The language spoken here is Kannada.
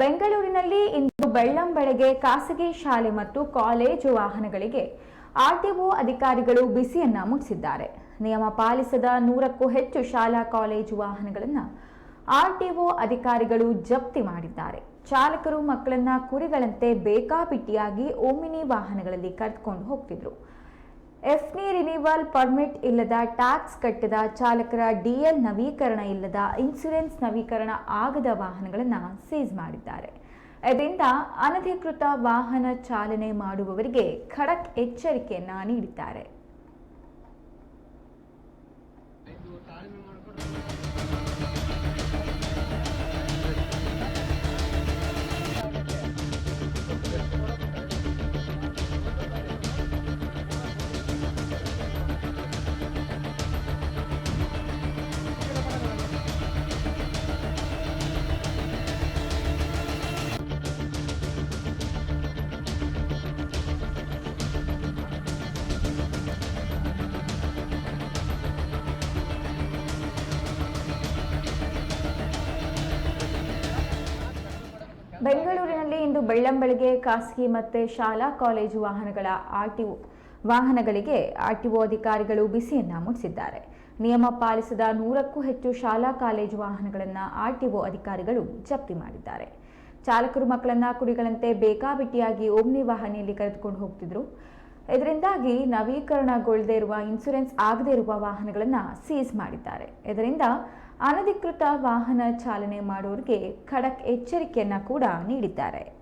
ಬೆಂಗಳೂರಿನಲ್ಲಿ ಇಂದು ಬೆಳ್ಳಂಬೆಳಗ್ಗೆ ಖಾಸಗಿ ಶಾಲೆ ಮತ್ತು ಕಾಲೇಜು ವಾಹನಗಳಿಗೆ ಆರ್ಟಿಒ ಅಧಿಕಾರಿಗಳು ಬಿಸಿಯನ್ನ ಮುಟ್ಟಿಸಿದ್ದಾರೆ. ನಿಯಮ ಪಾಲಿಸದ ನೂರಕ್ಕೂ ಹೆಚ್ಚು ಶಾಲಾ ಕಾಲೇಜು ವಾಹನಗಳನ್ನು ಆರ್ಟಿಒ ಅಧಿಕಾರಿಗಳು ಜಪ್ತಿ ಮಾಡಿದ್ದಾರೆ. ಚಾಲಕರು ಮಕ್ಕಳನ್ನ ಕುರಿಗಳಂತೆ ಬೇಕಾಬಿಟ್ಟಿಯಾಗಿ ಓಮಿನಿ ವಾಹನಗಳಲ್ಲಿ ಕರೆದುಕೊಂಡು ಹೋಗ್ತಿದ್ರು. ಎಫ್ನಿ ರಿನಿವಲ್ ಪರ್ಮಿಟ್ ಇಲ್ಲದ ಟ್ಯಾಕ್ಸ್ ಕಟ್ಟದ ಚಾಲಕರ ಡಿಎಲ್ ನವೀಕರಣ ಇಲ್ಲದ ಇನ್ಸುರೆನ್ಸ್ ನವೀಕರಣ ಆಗದ ವಾಹನಗಳನ್ನು ಸೀಸ್ ಮಾಡಿದ್ದಾರೆ. ಇದರಿಂದ ಅನಧಿಕೃತ ವಾಹನ ಚಾಲನೆ ಮಾಡುವವರಿಗೆ ಖಡಕ್ ಎಚ್ಚರಿಕೆಯನ್ನು ನೀಡಿದ್ದಾರೆ. ಬೆಂಗಳೂರಿನಲ್ಲಿ ಇಂದು ಬೆಳ್ಳಂಬೆಳಗ್ಗೆ ಖಾಸಗಿ ಮತ್ತು ಶಾಲಾ ಕಾಲೇಜು ವಾಹನಗಳ ಆರ್ಟಿಒ ವಾಹನಗಳಿಗೆ ಆರ್ಟಿಒ ಅಧಿಕಾರಿಗಳು ಬಿಸಿಯನ್ನ ಮುಟ್ಟಿಸಿದ್ದಾರೆ. ನಿಯಮ ಪಾಲಿಸದ ನೂರಕ್ಕೂ ಹೆಚ್ಚು ಶಾಲಾ ಕಾಲೇಜು ವಾಹನಗಳನ್ನು ಆರ್ಟಿಒ ಅಧಿಕಾರಿಗಳು ಜಪ್ತಿ ಮಾಡಿದ್ದಾರೆ. ಚಾಲಕರು ಮಕ್ಕಳನ್ನ ಕುರಿಗಳಂತೆ ಬೇಕಾಬಿಟ್ಟಿಯಾಗಿ ಓಮ್ನಿ ವಾಹನೆಯಲ್ಲಿ ಕರೆದುಕೊಂಡು ಹೋಗ್ತಿದ್ರು. ಇದರಿಂದಾಗಿ ನವೀಕರಣಗೊಳ್ಳದೇ ಇರುವ ಇನ್ಸೂರೆನ್ಸ್ ಆಗದೇ ಇರುವ ವಾಹನಗಳನ್ನು ಸೀಸ್ ಮಾಡಿದ್ದಾರೆ. ಇದರಿಂದ ಅನಧಿಕೃತ ವಾಹನ ಚಾಲನೆ ಮಾಡುವವರಿಗೆ ಖಡಕ್ ಎಚ್ಚರಿಕೆಯನ್ನ ಕೂಡ ನೀಡಿದ್ದಾರೆ.